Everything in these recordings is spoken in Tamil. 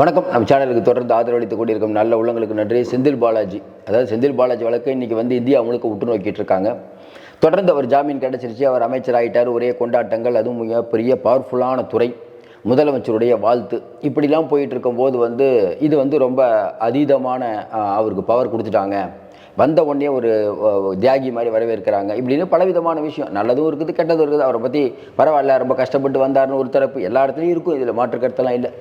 வணக்கம். நம்ம சேனலுக்கு தொடர்ந்து ஆதரவளித்துக் கொண்டிருக்கும் நல்ல உள்ளங்களுக்கு நன்றி. செந்தில் பாலாஜி. அதாவது செந்தில் பாலாஜி வழக்கு இன்றைக்கி வந்து இந்தியா முழுக்க உற்று நோக்கிட்டு இருக்காங்க. தொடர்ந்து அவர் ஜாமீன் கிடைச்சிருச்சு. அவர் அமைச்சர் ஆகிட்டார் ஒரே கொண்டாட்டங்கள். அதுவும் மிக பெரிய பவர்ஃபுல்லான துறை. முதலமைச்சருடைய வாழ்த்து. இப்படிலாம் போயிட்டு இருக்கும்போது வந்து இது வந்து ரொம்ப அதீதமான அவருக்கு பவர் கொடுத்துட்டாங்க. வந்த உடனே ஒரு தியாகி மாதிரி வரவேற்கிறாங்க. இப்படின்னு பலவிதமான விஷயம். நல்லதும் இருக்குது கெட்டதும் இருக்குது. அவரை பற்றி பரவாயில்ல. ரொம்ப கஷ்டப்பட்டு வந்தாருன்னு ஒரு தரப்பு எல்லா இடத்துலையும் இருக்கும். இதில் மாற்று கருத்தெல்லாம் இல்லை.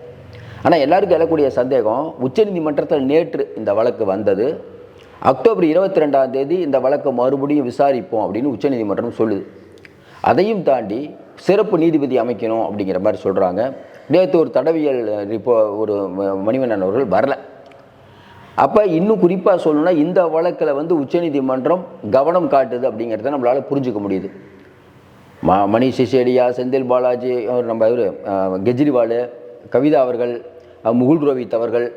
ஆனால் எல்லாருக்கும் எழக்கூடிய சந்தேகம் உச்சநீதிமன்றத்தில் நேற்று இந்த வழக்கு வந்தது. அக்டோபர் இருபத்தி ரெண்டாம் தேதி இந்த வழக்கை மறுபடியும் விசாரிப்போம் அப்படின்னு உச்சநீதிமன்றம் சொல்லுது. அதையும் தாண்டி சிறப்பு நீதிபதி அமைக்கணும் அப்படிங்கிற மாதிரி சொல்கிறாங்க நேற்று ஒரு தடவியல் ரிப்போ ஒரு மணிவண்ணன் அவர்கள் வரல. அப்போ இன்னும் குறிப்பாக சொல்லணும்னா இந்த வழக்கில் வந்து உச்சநீதிமன்றம் கவனம் காட்டுது அப்படிங்கிறத நம்மளால் புரிஞ்சுக்க முடியுது. ம மணி சிசேடியா செந்தில் பாலாஜி நம்ம இவர் கெஜ்ரிவால் கவிதா அவர்கள் முகுல் ரோஹித் அவர்கள்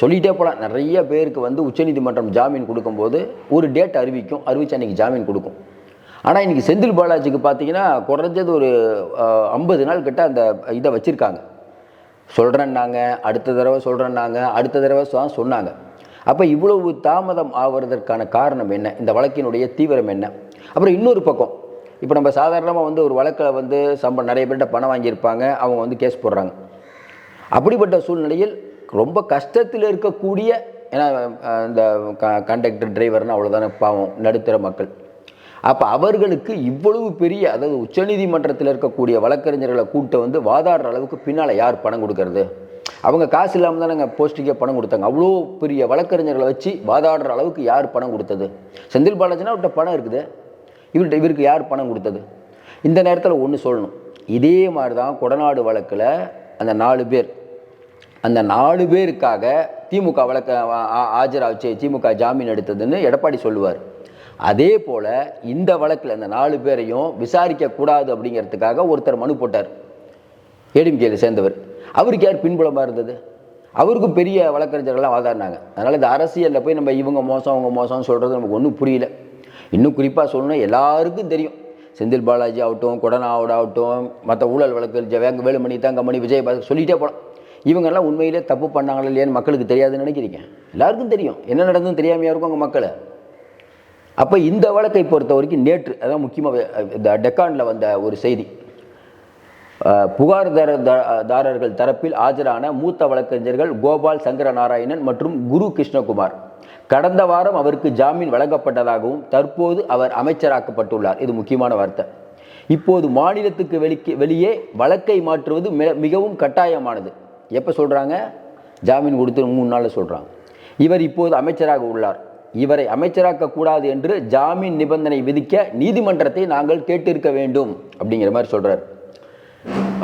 சொல்லிகிட்டே போகலாம் நிறைய பேருக்கு வந்து உச்சநீதிமன்றம் ஜாமீன் கொடுக்கும்போது ஒரு டேட் அறிவிக்கும் அறிவிச்சு அன்றைக்கி ஜாமீன் கொடுக்கும். ஆனால் இன்றைக்கி செந்தில் பாலாஜிக்கு பார்த்தீங்கன்னா குறைஞ்சது ஒரு ஐம்பது நாள் கிட்ட அந்த இதை வச்சுருக்காங்க. சொல்கிறேன்னாங்க அடுத்த தடவை சொல்கிறேன்னாங்க அடுத்த தடவை தான் சொன்னாங்க. அப்போ இவ்வளவு தாமதம் ஆவதற்கான காரணம் என்ன? இந்த வழக்கினுடைய தீவிரம் என்ன? அப்புறம் இன்னொரு பக்கம் இப்போ நம்ம சாதாரணமாக வந்து ஒரு வழக்கில் வந்து சம்ப நிறைய பேர்கிட்ட பணம் வாங்கியிருப்பாங்க அவங்க வந்து கேஸ் போடுறாங்க. அப்படிப்பட்ட சூழ்நிலையில் ரொம்ப கஷ்டத்தில் இருக்கக்கூடிய ஏன்னா அஹ், இந்த கண்டக்டர் டிரைவர்னு அவ்வளோதானே பாவம் நடுத்தர மக்கள். அப்போ அவர்களுக்கு இவ்வளவு பெரிய அதாவது உச்சநீதிமன்றத்தில் இருக்கக்கூடிய வழக்கறிஞர்களை கூட்ட வந்து வாதாடுற அளவுக்கு பின்னால் யார் பணம் கொடுக்கறது? அவங்க காசு இல்லாமல் தானாங்க போஸ்டிக்கே பணம் கொடுத்தாங்க. அவ்வளோ பெரிய வழக்கறிஞர்களை வச்சு வாதாடுற அளவுக்கு யார் பணம் கொடுத்தது? செந்தில் பாலாஜினா அவர்கிட்ட பணம் இருக்குது. இவர்கிட்ட இவருக்கு யார் பணம் கொடுத்தது? இந்த நேரத்தில் ஒன்று சொல்லணும். இதே மாதிரி தான் கொடநாடு வழக்கில் அந்த நாலு பேர் அந்த நாலு பேருக்காக திமுக வழக்க ஆ- வச்சு திமுக ஜாமீன் எடுத்ததுன்னு எடப்பாடி சொல்லுவார். அதே போல் இந்த வழக்கில் இந்த நாலு பேரையும் விசாரிக்கக்கூடாது அப்படிங்கிறதுக்காக ஒருத்தர் மனு போட்டார். ஏடிஎம்கேல சேர்ந்தவர். அவருக்கு யார் பின்புலமாக இருந்தது? அவருக்கும் பெரிய வழக்கறிஞர்கள்லாம் வாதாடினாங்க அதனால் இந்த அரசியலில் போய் நம்ம இவங்க மோசம் அவங்க மோசம்னு சொல்கிறது நமக்கு ஒன்றும் புரியல. இன்னும் குறிப்பாக சொல்லணும்னா எல்லாருக்கும் தெரியும். செந்தில் பாலாஜி ஆகட்டும் கொடநாவோட ஆகட்டும் மற்ற ஊழல் வழக்கு வேங்க வேலுமணி தங்கமணி விஜய் சொல்லிகிட்டே போகலாம் இவங்கெல்லாம் உண்மையிலே தப்பு பண்ணாங்களா இல்லையான்னு மக்களுக்கு தெரியாதுன்னு நினைக்கிறீங்க? எல்லாருக்கும் தெரியும். என்ன நடந்ததுன்னு தெரியாமையாக இருக்கும் அவங்க மக்களை? அப்போ இந்த வழக்கை பொறுத்த வரைக்கும் நேற்று அதான் முக்கியமாக இந்த டெக்கானில் வந்த ஒரு செய்தி. அஹ், புகார்தார தாரர்கள் தரப்பில் ஆஜரான மூத்த வழக்கறிஞர்கள் கோபால் சங்கர நாராயணன் மற்றும் குரு கிருஷ்ணகுமார். கடந்த வாரம் அவருக்கு ஜாமீன் வழங்கப்பட்டதாகவும் தற்போது அவர் அமைச்சராக்கப்பட்டுள்ளார். இது முக்கியமான வார்த்தை. இப்போது மாநிலத்துக்கு வெளிக்கு வெளியே வழக்கை மாற்றுவது மிக- மிகவும் கட்டாயமானது. எப்போ சொல்கிறாங்க ஜாமீன் கொடுத்து மூணு நாளில் சொல்கிறாங்க இவர் இப்போது அமைச்சராக உள்ளார். இவரை அமைச்சராக்க கூடாது என்று ஜாமீன் நிபந்தனை விதிக்க நீதிமன்றத்தை நாங்கள் கேட்டிருக்க வேண்டும் அப்படிங்கிற மாதிரி சொல்கிறார்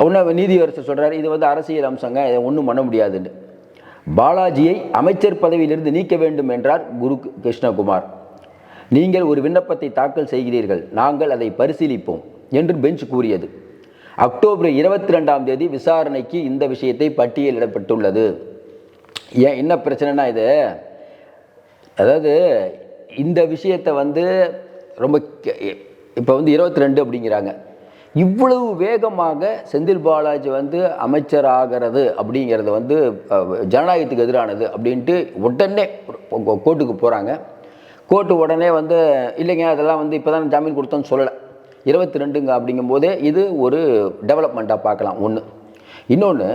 ஒன்று நீதியரசர் சொல்கிறார் இது வந்து அரசியல் அம்சங்க இதை ஒன்றும் பண்ண முடியாதுன்னு. பாலாஜியை அமைச்சர் பதவியிலிருந்து நீக்க வேண்டும் என்றார் குரு கிருஷ்ணகுமார். நீங்கள் ஒரு விண்ணப்பத்தை தாக்கல் செய்கிறீர்கள் நாங்கள் அதை பரிசீலிப்போம் என்று பெஞ்ச் கூறியது. அக்டோபர் இருபத்தி ரெண்டாம் தேதி விசாரணைக்கு இந்த விஷயத்தை பட்டியலிடப்பட்டுள்ளது. ஏன் என்ன பிரச்சனைனா இது? அதாவது இந்த விஷயத்தை வந்து ரொம்ப இப்போ வந்து இருபத்தி ரெண்டு அப்படிங்கிறாங்க. இவ்வளவு வேகமாக செந்தில் பாலாஜி வந்து அமைச்சராகிறது அப்படிங்கிறது வந்து ஜனநாயகத்துக்கு எதிரானது அப்படின்ட்டு உடனே கோ- கோர்ட்டுக்கு போகிறாங்க கோர்ட்டு உடனே வந்து இல்லைங்க அதெல்லாம் வந்து இப்போ தான் ஜாமீன் கொடுத்தோன்னு சொல்லலை. இருபத்தி ரெண்டுங்க அப்படிங்கும்போதே இது ஒரு டெவலப்மெண்ட்டாக பார்க்கலாம். ஒன்று இன்னொன்று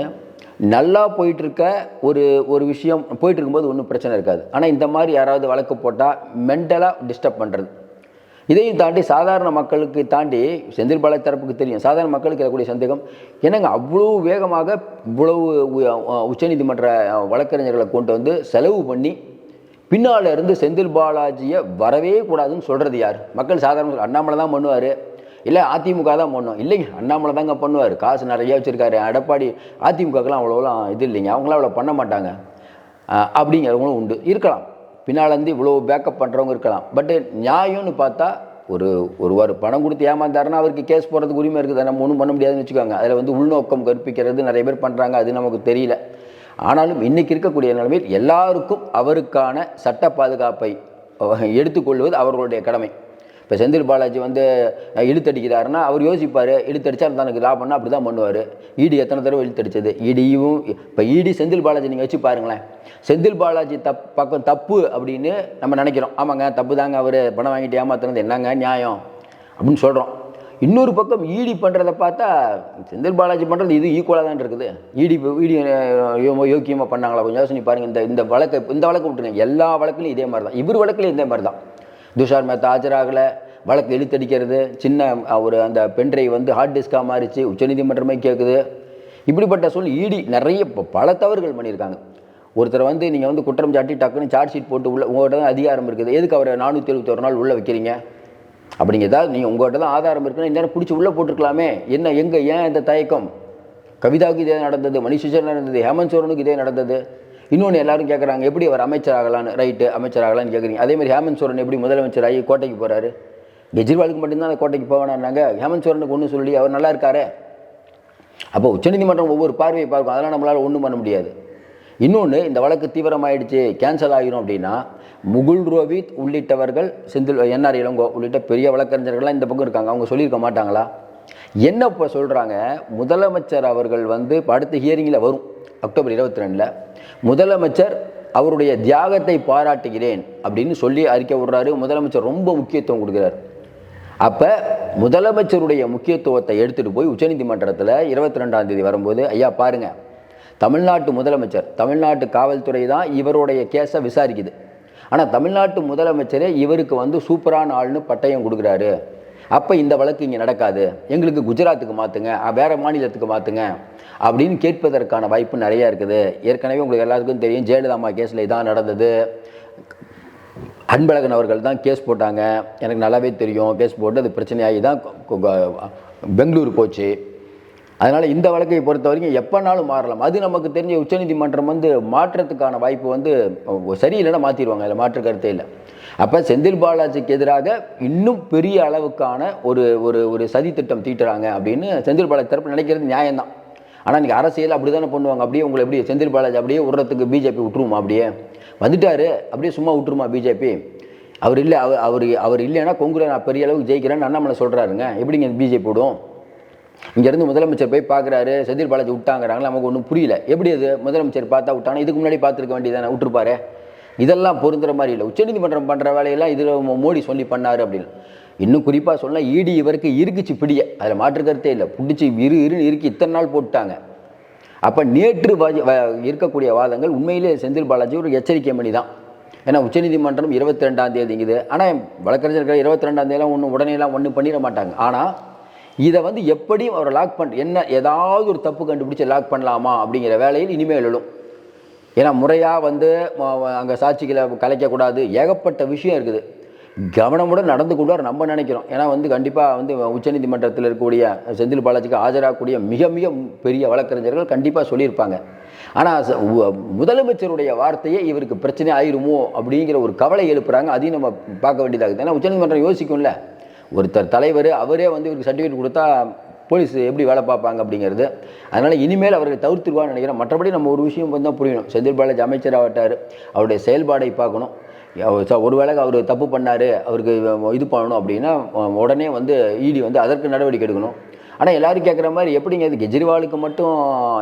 நல்லா போயிட்டுருக்க ஒரு ஒரு விஷயம் போயிட்டு இருக்கும்போது ஒன்றும் பிரச்சனை இருக்காது. ஆனால் இந்த மாதிரி யாராவது வழக்கு போட்டால் மென்டலாக டிஸ்டர்ப் பண்ணுறது இதையும் தாண்டி சாதாரண மக்களுக்கு தாண்டி செந்தில் பாலாஜி தரப்புக்கு தெரியும். சாதாரண மக்களுக்கு இருக்கக்கூடிய சந்தேகம் என்னங்க அவ்வளோ வேகமாக இவ்வளவு உச்சநீதிமன்ற வழக்கறிஞர்களை கொண்டு வந்து செலவு பண்ணி பின்னால் இருந்து செந்தில் பாலாஜியை வரவே கூடாதுன்னு சொல்கிறது யார்? மக்கள் சாதாரண அண்ணாமலை தான் பண்ணுவார். இல்லை அதிமுக தான் பண்ணும் இல்லைங்க அண்ணாமலை தாங்க பண்ணுவார். காசு நிறைய வச்சுருக்காரு. எடப்பாடி அதிமுகக்கெல்லாம் அவ்வளோலாம் இது இல்லைங்க. அவங்களாம் அவ்வளோ பண்ண மாட்டாங்க. அப்படிங்கிறவங்களும் உண்டு. இருக்கலாம். பின்னாலேருந்து இவ்வளோ பேக்கப் பண்ணுறவங்க இருக்கலாம். பட்டு நியாயம்னு பார்த்தா ஒரு ஒருவர் பணம் கொடுத்து ஏமாந்தாருன்னா அவருக்கு கேஸ் போடுறதுக்கு உரிமை இருக்குது. நம்ம ஒன்றும் பண்ண முடியாதுன்னு வச்சுக்கோங்க. அதில் வந்து உள்நோக்கம் கற்பிக்கிறது நிறைய பேர் பண்ணுறாங்க அது நமக்கு தெரியல. ஆனாலும் இன்றைக்கி இருக்கக்கூடிய நிலைமையில் எல்லாருக்கும் அவருக்கான சட்ட பாதுகாப்பை எடுத்துக்கொள்வது அவர்களுடைய கடமை. இப்போ செந்தில் பாலாஜி வந்து இழுத்தடிக்கிறாருன்னா அவர் யோசிப்பார் இழுத்தடிச்சா தனக்கு லாபம்னா அப்படி தான் பண்ணுவார் இடி எத்தனை தடவை இழுத்தடிச்சது? இடியும் இப்போ இடி செந்தில் பாலாஜி நீங்கள் வச்சு பாருங்களேன். செந்தில் பாலாஜி தப் பக்கம் தப்பு அப்படின்னு நம்ம நினைக்கிறோம். ஆமாங்க தப்பு தாங்க அவர். பணம் வாங்கிட்டு ஏமாத்துறது என்னங்க நியாயம்? அப்படின்னு சொல்கிறோம் இன்னொரு பக்கம் ஈடி பண்ணுறத பார்த்தா செந்தில் பாலாஜி பண்ணுறது இது ஈக்குவலாக தான் இருக்குது. ஈடி ஈடி யோக்கியமாக பண்ணாங்களா? கொஞ்சம் யோசனை பாருங்கள் இந்த இந்த வழக்கை இந்த வழக்கு விட்டுருங்க. எல்லா வழக்குலையும் இதே மாதிரி தான் இவர் வழக்குலையும் இதே மாதிரி தான் துஷார் மேத்தா ஆஜராகலை வழக்கு இழுத்தடிக்கிறது சின்ன ஒரு அந்த பென்ட்ரைவ் வந்து ஹார்ட் டிஸ்காக மாறிச்சு உச்சநீதிமன்றமே கேட்குது இப்படிப்பட்ட சொல் ஈடி நிறைய ப- பல தவறுகள் பண்ணியிருக்காங்க. ஒருத்தர் வந்து நீங்கள் வந்து குற்றம் சாட்டி டக்குன்னு சார்ஜ் ஷீட் போட்டு உள்ள உங்கள்கிட்ட தான் அதிகாரம் இருக்குது. எதுக்கு அவரை நானூற்றி எழுபத்தொரு நாள் உள்ளே வைக்கிறீங்க? அப்படிங்க ஏதாவது நீங்கள் உங்கள்கிட்ட தான் ஆதாரம் இருக்குன்னா இந்த நேரம் பிடிச்சி உள்ளே போட்டிருக்கலாமே. என்ன எங்கே ஏன் இந்த தயக்கம்? கவிதாவுக்கு இதே நடந்தது மணிஷன் நடந்தது ஹேமந்த் சோரனுக்கு இதே நடந்தது. இன்னொன்று எல்லாரும் கேட்குறாங்க எப்படி அவர் அமைச்சர் ஆகலான்னு ரைட்டு அமைச்சர் ஆகலான்னு கேட்குறீங்க அதே மாதிரி ஹேமந்த் சோரன் எப்படி முதலமைச்சர் ஆகி கோட்டைக்கு போகிறாரு கெஜ்ரிவாலுக்கு மட்டும்தான் அந்த கோட்டைக்கு போவேனாங்க ஹேமந்த் சோரனுக்கு ஒன்று சொல்லி அவர் நல்லா இருக்காரே? அப்போ உச்சநீதிமன்றம் ஒவ்வொரு பார்வையை பார்க்கும். அதெல்லாம் நம்மளால் ஒன்றும் பண்ண முடியாது. இன்னொன்று இந்த வழக்கு தீவிரமாயிடுச்சு கேன்சல் ஆகிரும் அப்படின்னா முகுல் ரோஹித் உள்ளிட்டவர்கள் செந்தில் என்ஆர் இளங்கோ உள்ளிட்ட பெரிய வழக்கறிஞர்கள்லாம் இந்த பக்கம் இருக்காங்க. அவங்க சொல்லியிருக்க மாட்டாங்களா? என்ன இப்போ சொல்கிறாங்க முதலமைச்சர் அவர்கள் வந்து அடுத்த ஹியரிங்கில் வரும். அக்டோபர் இருபத்தி ரெண்டில். முதலமைச்சர் அவருடைய தியாகத்தை பாராட்டுகிறேன் அப்படின்னு சொல்லி அறிக்கை விடுறாரு. முதலமைச்சர் ரொம்ப முக்கியத்துவம் கொடுக்குறாரு. அப்போ முதலமைச்சருடைய முக்கியத்துவத்தை எடுத்துகிட்டு போய் உச்சநீதிமன்றத்தில் இருபத்தி ரெண்டாம் தேதி வரும்போது ஐயா பாருங்கள் தமிழ்நாட்டு முதலமைச்சர் தமிழ்நாட்டு காவல்துறை தான் இவருடைய கேஸை விசாரிக்குது. ஆனால் தமிழ்நாட்டு முதலமைச்சரே இவருக்கு வந்து சூப்பரான ஆள்னு பட்டயம் கொடுக்குறாரு. அப்போ இந்த வழக்கு இங்கே நடக்காது எங்களுக்கு குஜராத்துக்கு மாற்றுங்க வேறு மாநிலத்துக்கு மாற்றுங்க அப்படின்னு கேட்பதற்கான வாய்ப்பு நிறையா இருக்குது ஏற்கனவே உங்களுக்கு எல்லாத்துக்கும் தெரியும் ஜெயலலிதாமா கேஸில் இதான் நடந்தது அன்பழகன் அவர்கள் தான் கேஸ் போட்டாங்க எனக்கு நல்லாவே தெரியும் கேஸ் போட்டு அது பிரச்சனையாகி தான் பெங்களூர் போச்சு அதனால் இந்த வழக்கை பொறுத்த வரைக்கும் எப்போனாலும் மாறலாம். அது நமக்கு தெரிஞ்ச உச்சநீதிமன்றம் வந்து மாற்றத்துக்கான வாய்ப்பு வந்து சரியில்லைன்னா மாற்றிடுவாங்க அதில் மாற்று கருத்தே இல்லை. அப்போ செந்தில் பாலாஜிக்கு எதிராக இன்னும் பெரிய அளவுக்கான ஒரு ஒரு ஒரு சதி திட்டம் தீட்டுறாங்க அப்படின்னு செந்தில் பாலாஜி தரப்பு நினைக்கிறது நியாயம்தான். ஆனால் இன்றைக்கி அரசியல் அப்படி தானே பண்ணுவாங்க. அப்படியே உங்களை எப்படி செந்தில் பாலாஜி அப்படியே விடுறதுக்கு பிஜேபி விட்டுருமா அப்படியே? வந்துட்டாரு. அப்படியே சும்மா விட்டுருமா பிஜேபி? அவர் இல்லை அவர் அவர் அவர் இல்லைன்னா கொங்குல நான் பெரிய அளவுக்கு ஜெயிக்கிறேன்னு அண்ணாமலை சொல்கிறாருங்க எப்படிங்க பிஜேபி விடும் இங்கேருந்து முதலமைச்சர் போய் பார்க்குறாரு செந்தில் பாலாஜி விட்டாங்கிறாங்களா நமக்கு ஒன்றும் புரியல. எப்படி அது? முதலமைச்சர் பார்த்தா விட்டாங்க இதுக்கு முன்னாடி பார்த்துருக்க வேண்டியதானே விட்டுருப்பாரு. இதெல்லாம் பொருந்துற மாதிரி இல்லை. உச்சநீதிமன்றம் பண்ணுற வேலையெல்லாம் இதில் மோடி சொல்லி பண்ணார் அப்படின்னு. இன்னும் குறிப்பாக சொன்னால் ஈடி இவருக்கு இருக்குச்சு பிடிய. அதில் மாற்று கருத்தே இல்லை. பிடிச்சி இரு இருன்னு இருக்கு இத்தனை நாள் போட்டாங்க. அப்போ நேற்று வாஜி- இருக்கக்கூடிய வாதங்கள் உண்மையிலே செந்தில் பாலாஜி ஒரு எச்சரிக்கை மணி தான். ஏன்னா உச்சநீதிமன்றம் இருபத்தி ரெண்டாம் தேதிங்குது ஆனால் வழக்கறிஞர்கள் இருபத்தி ரெண்டாம் தேதியெல்லாம் ஒன்று உடனேலாம் ஒன்றும் பண்ணிட மாட்டாங்க. ஆனால் இதை வந்து எப்படியும் அவரை லாக் பண்ண என்ன ஏதாவது ஒரு தப்பு கண்டுபிடிச்சி லாக் பண்ணலாமா அப்படிங்கிற வேலையில் இனிமேல் எழும். ஏன்னா முறையாக வந்து அங்கே சாட்சிகளை கலைக்கக்கூடாது. ஏகப்பட்ட விஷயம் இருக்குது. கவனமுடன் நடந்து கொள்வார் நம்ம நினைக்கிறோம். ஏன்னா வந்து கண்டிப்பாக வந்து உச்சநீதிமன்றத்தில் இருக்கக்கூடிய செந்தில் பாலாஜிக்கு ஆஜராகக்கூடிய மிக மிக பெரிய வழக்கறிஞர்கள் கண்டிப்பாக சொல்லியிருப்பாங்க. ஆனால் ச- முதலமைச்சருடைய வார்த்தையே இவருக்கு பிரச்சனை ஆயிருமோ அப்படிங்கிற ஒரு கவலை எழுப்புறாங்க. அதையும் நம்ம பார்க்க வேண்டியதாகுது. ஏன்னா உச்சநீதிமன்றம் யோசிக்கும்ல. ஒருத்தர் தலைவர் அவரே வந்து இவருக்கு சர்டிஃபிகேட் கொடுத்தா போலீஸ் எப்படி வேலை பார்ப்பாங்க அப்படிங்கிறது. அதனால் இனிமேல் அவர்கள் தவிர்த்துருவான்னு நினைக்கிறேன். மற்றபடி நம்ம ஒரு விஷயம் வந்து தான் புரியணும். செந்தில் பாலாஜி அமைச்சர் ஆகட்டார் அவருடைய செயல்பாடை பார்க்கணும். ஒரு ச- ஒருவேளை அவர் தப்பு பண்ணார் அவருக்கு இது பண்ணணும் அப்படின்னா உடனே வந்து இடி வந்து அதற்கு நடவடிக்கை எடுக்கணும். ஆனால் எல்லாரும் கேட்குற மாதிரி எப்படிங்க இது கெஜ்ரிவாலுக்கு மட்டும்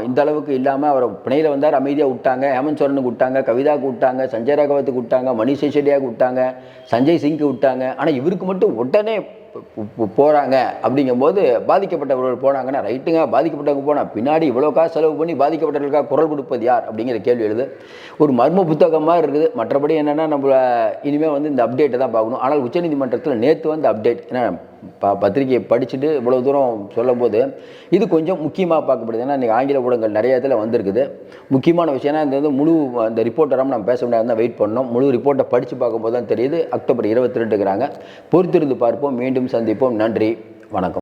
இந்த அளவுக்கு இல்லாமல் அவரை பிணையில் வந்தார் அமைதியாக விட்டாங்க ஹேமந்த் சோரனுக்கு விட்டாங்க கவிதாவுக்கு விட்டாங்க சஞ்சய் ராகவத்துக்கு விட்டாங்க மணிஷ் சிசோடியாவுக்கு விட்டாங்க சஞ்சய் சிங்க்கு விட்டாங்க. ஆனால் இவருக்கு மட்டும் உடனே போகிறாங்க அப்படிங்கும்போது பாதிக்கப்பட்டவர்கள் போனாங்கன்னா ரைட்டுங்க பாதிக்கப்பட்டவங்க போனால் பின்னாடி இவ்வளோ காசு செலவு பண்ணி பாதிக்கப்பட்டவர்களுக்காக குரல் கொடுப்பது யார் அப்படிங்கிற கேள்வி எழுது. ஒரு மர்ம புத்தகமாக இருக்குது. மற்றபடி என்னென்னா நம்மளை இனிமேல் வந்து இந்த அப்டேட்டை தான் பார்க்கணும். ஆனால் உச்சநீதிமன்றத்தில் நேற்று வந்து அப்டேட் ஏன்னா ப பத்திரிகையை படிச்சுட்டு இவ்வளோ தூரம் சொல்லும்போது இது கொஞ்சம் முக்கியமாக பார்க்கப்படுது. ஏன்னா இன்றைக்கி ஆங்கில ஊடகங்கள் நிறைய இதில் வந்திருக்குது. முக்கியமான விஷயம் ஏன்னா இந்த வந்து முழு அந்த ரிப்போர்ட்டராக நம்ம பேச முடியாது. தான் வெயிட் பண்ணோம். முழு ரிப்போர்ட்டை படித்து பார்க்கும்போது தான் தெரியுது. அக்டோபர் இருபத்தி ரெண்டுங்கிறாங்க. பொறுத்திருந்து பார்ப்போம். மீண்டும் சந்திப்போம். நன்றி. வணக்கம்.